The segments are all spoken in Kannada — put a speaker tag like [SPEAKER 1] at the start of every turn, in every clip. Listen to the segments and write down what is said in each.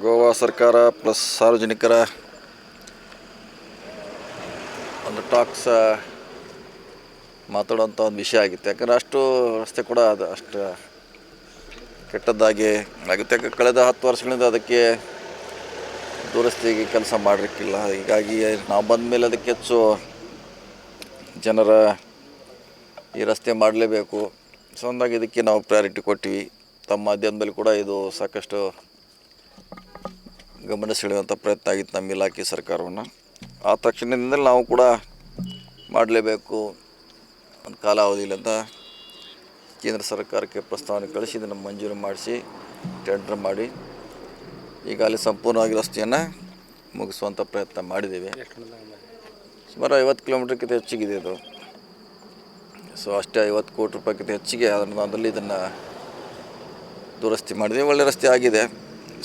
[SPEAKER 1] ಗೋವಾ
[SPEAKER 2] ಸರ್ಕಾರ ಪ್ಲಸ್ ಸಾರ್ವಜನಿಕರ ಒಂದು ಟಾಕ್ಸ್ ಮಾತಾಡುವಂಥ ಒಂದು ವಿಷಯ ಆಗಿತ್ತು. ಯಾಕಂದರೆ ಅಷ್ಟು ರಸ್ತೆ ಕೂಡ ಅದು ಅಷ್ಟು ಕೆಟ್ಟದ್ದಾಗಿ ಆಗುತ್ತೆ. ಯಾಕೆ ಕಳೆದ ಹತ್ತು ವರ್ಷಗಳಿಂದ ಅದಕ್ಕೆ ದುರಸ್ತಿಗೆ ಕೆಲಸ ಮಾಡಲಿಕ್ಕಿಲ್ಲ. ಹೀಗಾಗಿ ನಾವು ಬಂದ ಮೇಲೆ ಅದಕ್ಕೆ ಹೆಚ್ಚು ಜನರ ಈ ರಸ್ತೆ ಮಾಡಲೇಬೇಕು. ಸೊ ಅಂದಾಗ ಇದಕ್ಕೆ ನಾವು ಪ್ರಯಾರಿಟಿ ಕೊಟ್ಟಿವಿ ತಮ್ಮ ಮಾಧ್ಯಮದಲ್ಲಿ ಕೂಡ ಇದು ಸಾಕಷ್ಟು ಗಮನ ಸೆಳೆಯುವಂಥ ಪ್ರಯತ್ನ ಆಗಿತ್ತು ನಮ್ಮ ಇಲಾಖೆ ಸರ್ಕಾರವನ್ನು. ಆ ತಕ್ಷಣದಿಂದಲೇ ನಾವು ಕೂಡ ಮಾಡಲೇಬೇಕು ಒಂದು ಕಾಲಾವಧಿಯಲ್ಲಿ ಅಂತ ಕೇಂದ್ರ ಸರ್ಕಾರಕ್ಕೆ ಪ್ರಸ್ತಾವನೆ ಕಳಿಸಿ, ಇದನ್ನು ಮಂಜೂರು ಮಾಡಿಸಿ ಟೆಂಡರ್ ಮಾಡಿ, ಈಗ ಅಲ್ಲಿ ಸಂಪೂರ್ಣವಾಗಿ ರಸ್ತೆಯನ್ನು ಮುಗಿಸುವಂಥ ಪ್ರಯತ್ನ ಮಾಡಿದ್ದೇವೆ? ಸುಮಾರು ಐವತ್ತು ಕಿಲೋಮೀಟ್ರ್ಗಿಂತ ಹೆಚ್ಚಿಗಿದೆ ಇದು. ಸೊ ಅಷ್ಟೇ ಐವತ್ತು ಕೋಟಿ ರೂಪಾಯಿಗಿಂತ ಹೆಚ್ಚಿಗೆ ಅದರಲ್ಲಿ ಇದನ್ನು ದುರಸ್ತಿ ಮಾಡಿದೆ ಒಳ್ಳೆ ರಸ್ತೆ ಆಗಿದೆ.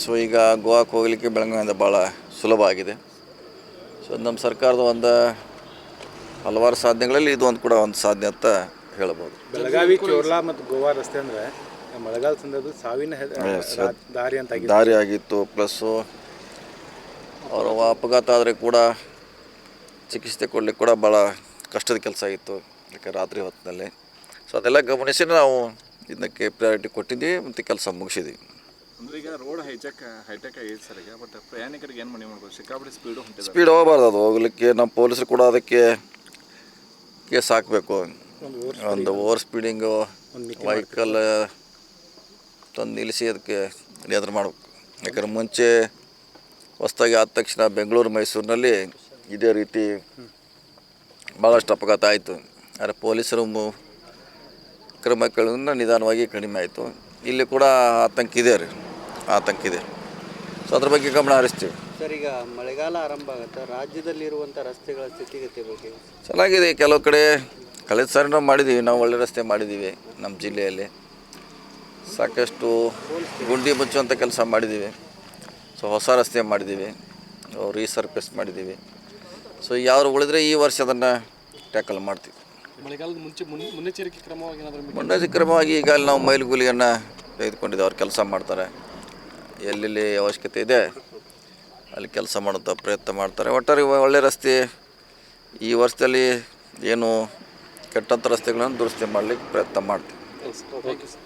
[SPEAKER 2] ಸೊ ಈಗ ಗೋವಾಕ್ಕೆ ಹೋಗಲಿಕ್ಕೆ ಬೆಳಗಾವಿಯಿಂದ ಭಾಳ ಸುಲಭ ಆಗಿದೆ. ಸೊ ನಮ್ಮ ಸರ್ಕಾರದ ಒಂದು ಹಲವಾರು ಸಾಧನೆಗಳಲ್ಲಿ ಇದು ಒಂದು ಕೂಡ ಒಂದು ಸಾಧನೆ ಅಂತ ಹೇಳ್ಬೋದು.
[SPEAKER 1] ಬೆಳಗಾವಿ ಚೋರ್ಲಾ ಮತ್ತು ಗೋವಾ ರಸ್ತೆ ಅಂದರೆ ಮಳೆಗಾಲ ಸಂದರ್ಭದಲ್ಲಿ ಸಾವಿನ ದಾರಿ ಅಂತ
[SPEAKER 2] ದಾರಿ ಆಗಿತ್ತು. ಪ್ಲಸ್ಸು ಅವರು ಅಪಘಾತ ಆದರೆ ಕೂಡ ಚಿಕಿತ್ಸೆ ಕೊಡಲಿಕ್ಕೆ ಕೂಡ ಭಾಳ ಕಷ್ಟದ ಕೆಲಸ ಆಗಿತ್ತು. ಯಾಕೆ ರಾತ್ರಿ ಹೊತ್ತಿನಲ್ಲಿ. ಸೊ ಅದೆಲ್ಲ ಗಮನಿಸಿ ನಾವು ಇದಕ್ಕೆ ಪ್ರಯಾರಿಟಿ ಕೊಟ್ಟಿದ್ದೀವಿ ಮತ್ತು ಕೆಲಸ ಮುಗಿಸಿದ್ದೀವಿ
[SPEAKER 3] ಅಂದ್ರೆ ಈಗ road high tech high tech ಆಗೈತೆ ಸರ್ ಈಗ ಬಟ್ ಪ್ರಯಾಣಿಕರಿಗೆ ಏನು ಮನೆ ಮಾಡ್ಬೋದು? ಸಿಕ್ಕಾಪಟ್ಟೆ ಸ್ಪೀಡು ಹೊಂಟಿದೆ.
[SPEAKER 2] ಸ್ಪೀಡ್ ಹೋಗಬಾರ್ದು ಅದು. ಹೋಗ್ಲಿಕ್ಕೆ ನಮ್ಮ ಪೊಲೀಸರು ಕೂಡ ಅದಕ್ಕೆ ಕೇಸ್ ಹಾಕಬೇಕು.
[SPEAKER 1] ಒಂದು ಓವರ್
[SPEAKER 2] ಸ್ಪೀಡಿಂಗು ವೆಹಿಕಲ್ ತಂದು ನಿಲ್ಲಿಸಿ ಅದಕ್ಕೆ ನಿಯಂತ್ರಣ ಮಾಡಬೇಕು. ಯಾಕಂದ್ರೆ ಮುಂಚೆ ಹೊಸ್ದಾಗಿ ಆದ ತಕ್ಷಣ ಬೆಂಗಳೂರು ಮೈಸೂರಿನಲ್ಲಿ ಇದೇ ರೀತಿ ಭಾಳಷ್ಟು ಅಪಘಾತ ಆಯಿತು. ಆದರೆ ಪೊಲೀಸರು ಕ್ರಮ ಕ್ರಮಗಳಿಂದ ನಿಧಾನವಾಗಿ ಕಡಿಮೆ ಆಯಿತು. ಇಲ್ಲಿ ಕೂಡ ಆತಂಕ ಇದೆ ರೀ ಆತಂಕ ಇದೆ. ಸೊ ಅದ್ರ ಬಗ್ಗೆ ಗಮನ ಹರಿಸ್ತೀವಿ.
[SPEAKER 4] ಸರ್ ಈಗ ಮಳೆಗಾಲ ಆರಂಭ ಆಗುತ್ತೆ? ರಾಜ್ಯದಲ್ಲಿರುವಂಥ ರಸ್ತೆಗಳ ಸ್ಥಿತಿಗತಿ ಬಗ್ಗೆ?
[SPEAKER 2] ಚೆನ್ನಾಗಿದೆ ಕೆಲವು ಕಡೆ ಕಳೆದ ಸಾರಿ ನಾವು ಮಾಡಿದ್ದೀವಿ ನಾವು ಒಳ್ಳೆ ರಸ್ತೆ ಮಾಡಿದ್ದೀವಿ ನಮ್ಮ ಜಿಲ್ಲೆಯಲ್ಲಿ. ಸಾಕಷ್ಟು ಗುಂಡಿ ಮುಚ್ಚುವಂಥ ಕೆಲಸ ಮಾಡಿದ್ದೀವಿ. ಸೊ ಹೊಸ ರಸ್ತೆ ಮಾಡಿದ್ದೀವಿ ರೀಸರ್ಫೇಸ್ ಮಾಡಿದ್ದೀವಿ. ಸೊ ಯಾರು ಉಳಿದ್ರೆ ಈ ವರ್ಷ ಅದನ್ನು ಟ್ಯಾಕಲ್ ಮಾಡ್ತೀವಿ.
[SPEAKER 3] ಮಳೆಗಾಲದ ಮುಂಚೆ ಮುನ್ ಮುನ್ನೆಚ್ಚರಿಕೆ ಕ್ರಮವಾಗಿ ಏನಾದರೂ
[SPEAKER 2] ಮುನ್ನೆಚ್ಚರಿಕೆ ಕ್ರಮವಾಗಿ ಈಗ ಅಲ್ಲಿ ನಾವು ಮೈಲುಗೂಲಿಯನ್ನು ತೆಗೆದುಕೊಂಡಿದ್ದು ಅವ್ರು ಕೆಲಸ ಮಾಡ್ತಾರೆ. ಎಲ್ಲೆಲ್ಲಿ ಅವಶ್ಯಕತೆ ಇದೆ ಅಲ್ಲಿ ಕೆಲಸ ಮಾಡುವಂಥ ಪ್ರಯತ್ನ ಮಾಡ್ತಾರೆ. ಒಟ್ಟಾರೆ ಒಳ್ಳೆ ರಸ್ತೆ ಈ ವರ್ಷದಲ್ಲಿ ಏನು ಕೆಟ್ಟಂಥ ರಸ್ತೆಗಳನ್ನು ದುರಸ್ತಿ ಮಾಡಲಿಕ್ಕೆ ಪ್ರಯತ್ನ ಮಾಡ್ತೀವಿ.
[SPEAKER 3] Thank you sir